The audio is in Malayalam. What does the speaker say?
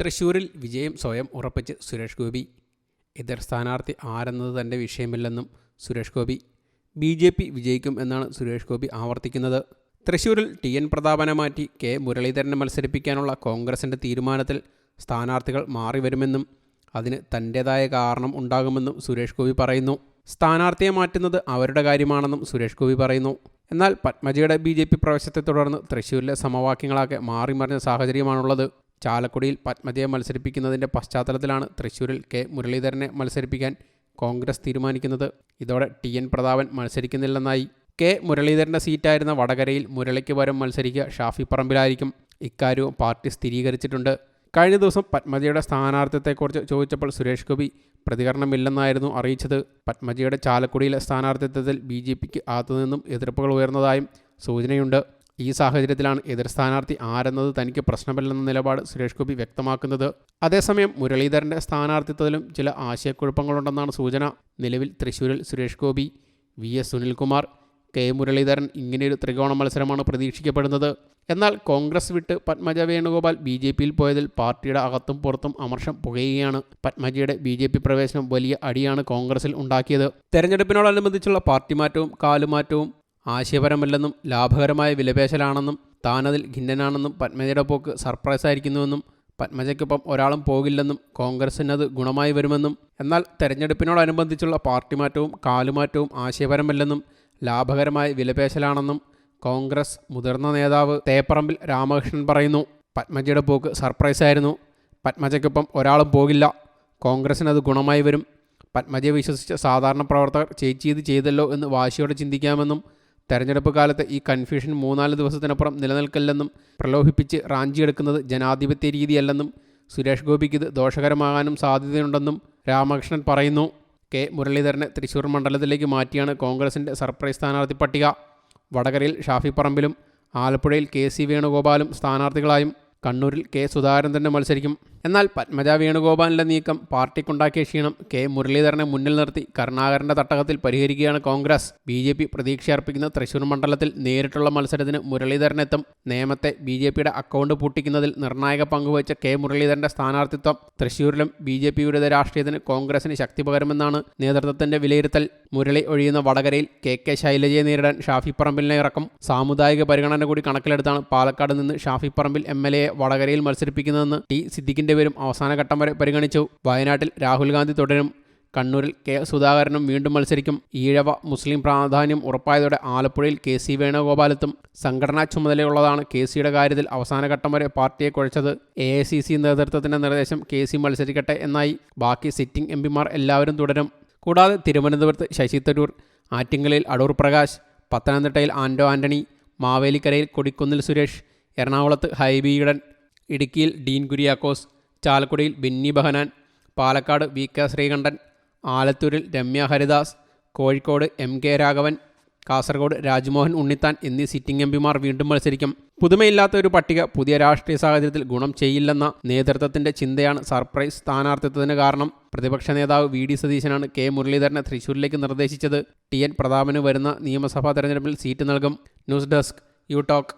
തൃശൂരിൽ വിജയം സ്വയം ഉറപ്പിച്ച് സുരേഷ് ഗോപി. എതിർ സ്ഥാനാർത്ഥി ആരെന്നത് തന്റെ വിഷയമില്ലെന്നും Suresh Gopi. B J P വിജയിക്കും എന്നാണ് സുരേഷ് ഗോപി ആവർത്തിക്കുന്നത്. തൃശൂരിൽ ടി എൻ പ്രതാപനെ മാറ്റി കെ മുരളീധരനെ മത്സരിപ്പിക്കാനുള്ള കോൺഗ്രസിന്റെ തീരുമാനത്തിൽ സ്ഥാനാർത്ഥികൾ മാറിവരുമെന്നും അതിന് തന്റേതായ കാരണം ഉണ്ടാകുമെന്നും സുരേഷ് ഗോപി പറയുന്നു. സ്ഥാനാർത്ഥിയെ മാറ്റുന്നത് അവരുടെ കാര്യമാണെന്നും സുരേഷ് ഗോപി പറയുന്നു. എന്നാൽ പത്മജിയുടെ ബി ജെ പി പ്രവേശത്തെ തുടർന്ന് തൃശ്ശൂരിലെ സമവാക്യങ്ങളാകെ മാറിമറിഞ്ഞ സാഹചര്യമാണുള്ളത്. ചാലക്കുടിയിൽ പത്മജയെ മത്സരിപ്പിക്കുന്നതിന്റെ പശ്ചാത്തലത്തിലാണ് തൃശ്ശൂരിൽ കെ മുരളീധരനെ മത്സരിപ്പിക്കാൻ കോൺഗ്രസ് തീരുമാനിക്കുന്നത്. ഇതോടെ ടി എൻ പ്രതാപൻ മത്സരിക്കുന്നില്ലെന്നായി. കെ മുരളീധരന്റെ സീറ്റായിരുന്ന വടകരയിൽ മുരളിക്ക് പകരം മത്സരിക്കുക ഷാഫി പറമ്പിലായിരിക്കും. ഇക്കാര്യവും പാർട്ടി സ്ഥിരീകരിച്ചിട്ടുണ്ട്. കഴിഞ്ഞ ദിവസം പത്മജയുടെ സ്ഥാനാർത്ഥിത്വത്തെക്കുറിച്ച് ചോദിച്ചപ്പോൾ സുരേഷ് ഗോപി പ്രതികരണമില്ലെന്നായിരുന്നു അറിയിച്ചത്. പത്മജയുടെ ചാലക്കുടിയിലെ സ്ഥാനാർത്ഥിത്വത്തിൽ ബി ജെ പിക്ക് അകത്തുനിന്നും എതിർപ്പുകൾ ഉയർന്നതായും സൂചനയുണ്ട്. ഈ സാഹചര്യത്തിലാണ് എതിർ സ്ഥാനാർത്ഥി ആരെന്നത് തനിക്ക് പ്രശ്നമല്ലെന്ന നിലപാട് സുരേഷ് ഗോപി വ്യക്തമാക്കുന്നത്. അതേസമയം മുരളീധരന്റെ സ്ഥാനാർത്ഥിത്വത്തിലും ചില ആശയക്കുഴപ്പങ്ങളുണ്ടെന്നാണ് സൂചന. നിലവിൽ തൃശൂരിൽ Suresh Gopi V S Sunilkumar K Muraleedharan ഇങ്ങനെയൊരു ത്രികോണ മത്സരമാണ് പ്രതീക്ഷിക്കപ്പെടുന്നത്. എന്നാൽ കോൺഗ്രസ് വിട്ട് പത്മജ വേണുഗോപാൽ ബി ജെ പിയിൽ പോയതിൽ പാർട്ടിയുടെ അകത്തും പുറത്തും അമർഷം പുകയുകയാണ്. പത്മജയുടെ ബി ജെ പി പ്രവേശനം വലിയ അടിയാണ് കോൺഗ്രസിൽ ഉണ്ടാക്കിയത്. തെരഞ്ഞെടുപ്പിനോടനുബന്ധിച്ചുള്ള പാർട്ടി മാറ്റവും കാലുമാറ്റവും ആശയപരമല്ലെന്നും ലാഭകരമായ വിലപേശലാണെന്നും താനതിൽ ഖിന്നനാണെന്നും പത്മജയുടെ പോക്ക് സർപ്രൈസായിരിക്കുന്നുവെന്നും പത്മജയ്ക്കൊപ്പം ഒരാളും പോകില്ലെന്നും കോൺഗ്രസിനത് ഗുണമായി വരുമെന്നും എന്നാൽ തെരഞ്ഞെടുപ്പിനോടനുബന്ധിച്ചുള്ള പാർട്ടി മാറ്റവും കാലുമാറ്റവും ആശയപരമല്ലെന്നും ലാഭകരമായ വിലപേശലാണെന്നും കോൺഗ്രസ് മുതിർന്ന നേതാവ് തേപ്പറമ്പിൽ രാമകൃഷ്ണൻ പറയുന്നു. പത്മജയുടെ പോക്ക് സർപ്രൈസായിരുന്നു പത്മജയ്ക്കൊപ്പം ഒരാളും പോകില്ല. കോൺഗ്രസിനത് ഗുണമായി വരും. പത്മജയെ വിശ്വസിച്ച സാധാരണ പ്രവർത്തകർ ചേച്ചി ഇത് ചെയ്തല്ലോ എന്ന് വാശിയോടെ ചിന്തിക്കാമെന്നും തെരഞ്ഞെടുപ്പ് കാലത്ത് ഈ കൺഫ്യൂഷൻ മൂന്നാൽ ദിവസത്തിനപ്പുറം നിലനിൽക്കില്ലെന്നും പ്രലോഭിപ്പിച്ച് റാഞ്ചിയെടുക്കുന്നത് ജനാധിപത്യ രീതിയല്ലെന്നും സുരേഷ് ഗോപിക്ക് ഇത് ദോഷകരമാകാനും സാധ്യതയുണ്ടെന്നും രാമകൃഷ്ണൻ പറയുന്നു. കെ. മുരളീധരനെ തൃശൂർ മണ്ഡലത്തിലേക്ക് മാറ്റിയാണ് കോൺഗ്രസിന്റെ സർപ്രൈസ് സ്ഥാനാർത്ഥി പട്ടിക. വടകരയിൽ ഷാഫി പറമ്പിലും ആലപ്പുഴയിൽ കെ. സി. വേണുഗോപാലും സ്ഥാനാർത്ഥികളായും കണ്ണൂരിൽ കെ. സുധാകരൻ തന്നെ മത്സരിക്കും. എന്നാൽ പത്മജ വേണുഗോപാലിന്റെ നീക്കം പാർട്ടിക്കുണ്ടാക്കിയ ക്ഷീണം കെ മുരളീധരനെ മുന്നിൽ നിർത്തി കരുണാകരന്റെ തട്ടകത്തിൽ പരിഹരിക്കുകയാണ് കോൺഗ്രസ്. ബി ജെ പി പ്രതീക്ഷയർപ്പിക്കുന്ന തൃശൂർ മണ്ഡലത്തിൽ നേരിട്ടുള്ള മത്സരത്തിന് മുരളീധരനെത്തും. നേമത്തെ ബി ജെ പിയുടെ അക്കൗണ്ട് പൂട്ടിക്കുന്നതിൽ നിർണായക പങ്കുവച്ച കെ മുരളീധരന്റെ സ്ഥാനാർത്ഥിത്വം തൃശൂരിലും ബി ജെ പി വിരുദ്ധ രാഷ്ട്രീയത്തിന് കോൺഗ്രസിന് ശക്തി പകരുമെന്നാണ് നേതൃത്വത്തിന്റെ വിലയിരുത്തൽ. മുരളി ഒഴിയുന്ന വടകരയിൽ കെ കെ ശൈലജയെ നേരിടാൻ ഷാഫി പറമ്പിലിനെ ഇറക്കും. സാമുദായിക പരിഗണന കൂടി കണക്കിലെടുത്താണ് പാലക്കാട് നിന്ന് ഷാഫി പറമ്പിൽ എം എൽ എയെ വടകരയിൽ മത്സരിപ്പിക്കുന്നതെന്ന് ടി സിദ്ദിഖിന്റെ പേരും അവസാന ഘട്ടം വരെ പരിഗണിച്ചു. വയനാട്ടിൽ രാഹുൽ ഗാന്ധി തുടരും. കണ്ണൂരിൽ കെ സുധാകരനും വീണ്ടും മത്സരിക്കും. ഈഴവ മുസ്ലിം പ്രാധാന്യം ഉറപ്പായതോടെ ആലപ്പുഴയിൽ കെ സി വേണുഗോപാലെത്തും. സംഘടനാ ചുമതലയുള്ളതാണ് കെ സിയുടെ കാര്യത്തിൽ അവസാന ഘട്ടം വരെ പാർട്ടിയെ കുഴച്ചത്. എ ഐ സി സി നിർദ്ദേശം കെ സി മത്സരിക്കട്ടെ എന്നായി. ബാക്കി സിറ്റിംഗ് എം പിമാർ എല്ലാവരും തുടരും. കൂടാതെ തിരുവനന്തപുരത്ത് ശശി തരൂർ ആറ്റിങ്ങലിൽ അടൂർ പ്രകാശ് പത്തനംതിട്ടയിൽ ആൻഡോ ആന്റണി മാവേലിക്കരയിൽ കൊടിക്കുന്നിൽ സുരേഷ് എറണാകുളത്ത് ഹൈബി ഇടുക്കിയിൽ ഡീൻ കുര്യാക്കോസ് ചാലക്കുടിയിൽ ബിന്നി ബഹനാൻ പാലക്കാട് വി കെ ശ്രീകണ്ഠൻ ആലത്തൂരിൽ രമ്യ ഹരിദാസ് കോഴിക്കോട് എം കെ രാഘവൻ കാസർഗോഡ് രാജ്മോഹൻ ഉണ്ണിത്താൻ എന്നീ സിറ്റിംഗ് എം പിമാർ വീണ്ടും മത്സരിക്കും. പുതുമയില്ലാത്ത ഒരു പട്ടിക പുതിയ രാഷ്ട്രീയ സാഹചര്യത്തിൽ ഗുണം ചെയ്യില്ലെന്ന നേതൃത്വത്തിന്റെ ചിന്തയാണ് സർപ്രൈസ് സ്ഥാനാർത്ഥിത്വത്തിന് കാരണം. പ്രതിപക്ഷ നേതാവ് വി ഡി സതീശനാണ് കെ മുരളീധരനെ തൃശൂരിലേക്ക് നിർദ്ദേശിച്ചത്. ടി എൻ പ്രതാപന് വരുന്ന നിയമസഭാ തെരഞ്ഞെടുപ്പിൽ സീറ്റ് നൽകും. News desk U talk.